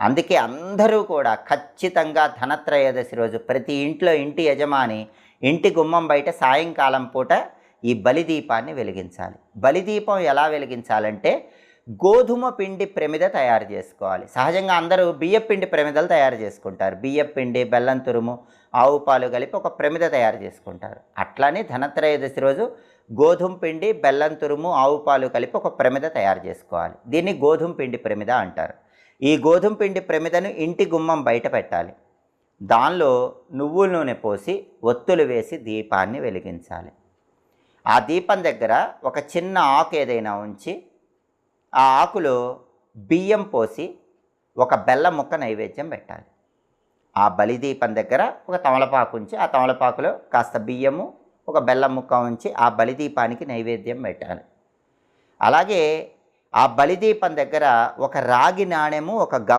అందుకే అందరూ కూడా ఖచ్చితంగా ధనత్రయోదశి రోజు ప్రతి ఇంట్లో ఇంటి యజమాని ఇంటి గుమ్మం బయట సాయంకాలం పూట ఈ బలిదీపాన్ని వెలిగించాలి. బలిదీపం ఎలా వెలిగించాలంటే గోధుమ పిండి ప్రమిద తయారు చేసుకోవాలి. సహజంగా అందరూ బియ్య పిండి ప్రమిదలు తయారు చేసుకుంటారు. బియ్య పిండి బెల్లం తురుము ఆవు పాలు కలిపి ఒక ప్రమిద తయారు చేసుకుంటారు. అట్లానే ధనత్రయోదశి రోజు గోధుమ పిండి బెల్లం తురుము ఆవు పాలు కలిపి ఒక ప్రమిద తయారు చేసుకోవాలి. దీన్ని గోధుమ పిండి ప్రమిద అంటారు. ఈ గోధుమ పిండి ప్రమిదను ఇంటి గుమ్మం బయట పెట్టాలి. దానిలో నువ్వుల నూనె పోసి ఒత్తులు వేసి దీపాన్ని వెలిగించాలి. ఆ దీపం దగ్గర ఒక చిన్న ఆకు ఏదైనా ఉంచి ఆ ఆకులో బియ్యం పోసి ఒక బెల్ల ముక్క నైవేద్యం పెట్టాలి. ఆ బలిదీపం దగ్గర ఒక తమలపాకు ఉంచి ఆ తమలపాకులో కాస్త బియ్యము ఒక బెల్లం ముక్క ఉంచి ఆ బలిదీపానికి నైవేద్యం పెట్టాలి. అలాగే ఆ బలిదీపం దగ్గర ఒక రాగి నాణెము ఒక గ